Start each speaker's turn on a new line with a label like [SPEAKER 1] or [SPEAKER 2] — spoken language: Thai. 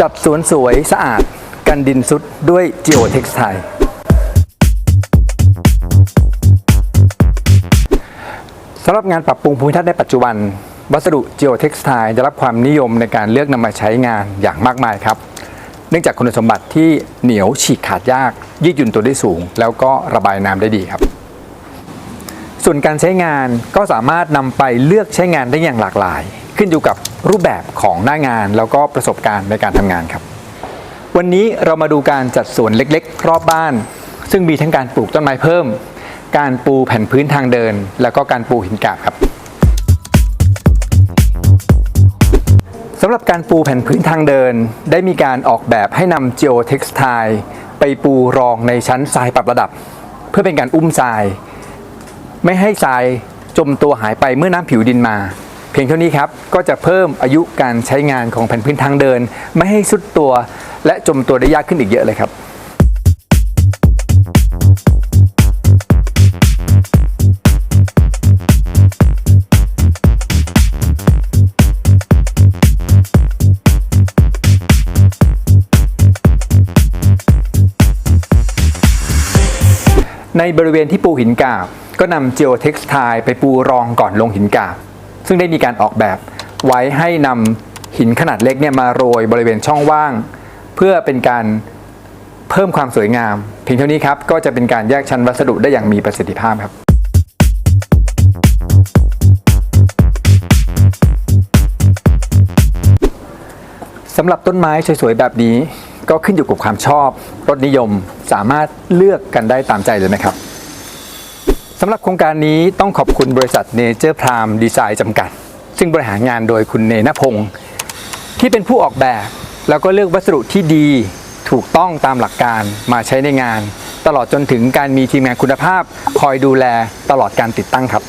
[SPEAKER 1] จัดสวนสวยสะอาดกันดินซุดด้วย Geo Textile สำหรับงานปรับปรุงภูมิทัศน์ในปัจจุบัน วัสดุ Geo Textile ได้รับความนิยมในการเลือกนำมาใช้งานอย่างมากมายครับ เนื่องจากคุณสมบัติที่เหนียวฉีกขาดยาก ยืดหยุ่นตัวได้สูง แล้วก็ระบายน้ำได้ดีครับ ส่วนการใช้งานก็สามารถนำไปเลือกใช้งานได้อย่างหลากหลาย ขึ้นอยู่กับรูปแบบของหน้างาน แล้วก็ประสบการณ์ในการทำงานครับ วันนี้เรามาดูการจัดสวนเล็กๆ รอบบ้าน ซึ่งมีทั้งการปลูกต้นไม้เพิ่ม การปูแผ่นพื้นทางเดิน แล้วก็การปูหินกาบครับสำหรับการปูแผ่นพื้นทางเดิน ได้มีการออกแบบให้นำ Geo Textile ไปปูรองในชั้นทรายปรับระดับ เพื่อเป็นการอุ้มทราย ไม่ให้ทรายจมตัวหายไปเมื่อน้ำผิวดินมา เพียงเท่านี้ครับ ก็จะเพิ่มอายุการใช้งานของแผ่นพื้นทางเดิน ไม่ให้สุดตัวและจมตัวได้ยากขึ้นอีกเยอะเลยครับในบริเวณที่ปูหินกาบ ก็นำ Geo Textile ไปปูรองก่อนลงหินกาบ ซึ่งได้มีการออกแบบไว้ให้นำหินขนาดเล็กเนี่ยมาโรยบริเวณช่องว่าง เพื่อเป็นการเพิ่มความสวยงาม เพียงเท่านี้ครับ ก็จะเป็นการแยกชั้นวัสดุได้อย่างมีประสิทธิภาพครับสำหรับต้นไม้สวยๆแบบนี้ ก็ขึ้นอยู่กับความชอบรสนิยมสามารถเลือกกันได้ตามใจเลยนะครับ สำหรับโครงการนี้ต้องขอบคุณบริษัทเนเจอร์พรามดีไซน์จำกัด ซึ่งบริหารงานโดยคุณเนนพงศ์ที่เป็นผู้ออกแบบ แล้วก็เลือกวัสดุที่ดีถูกต้องตามหลักการมาใช้ในงาน ตลอดจนถึงการมีทีมงานคุณภาพ คอยดูแลตลอดการติดตั้งครับ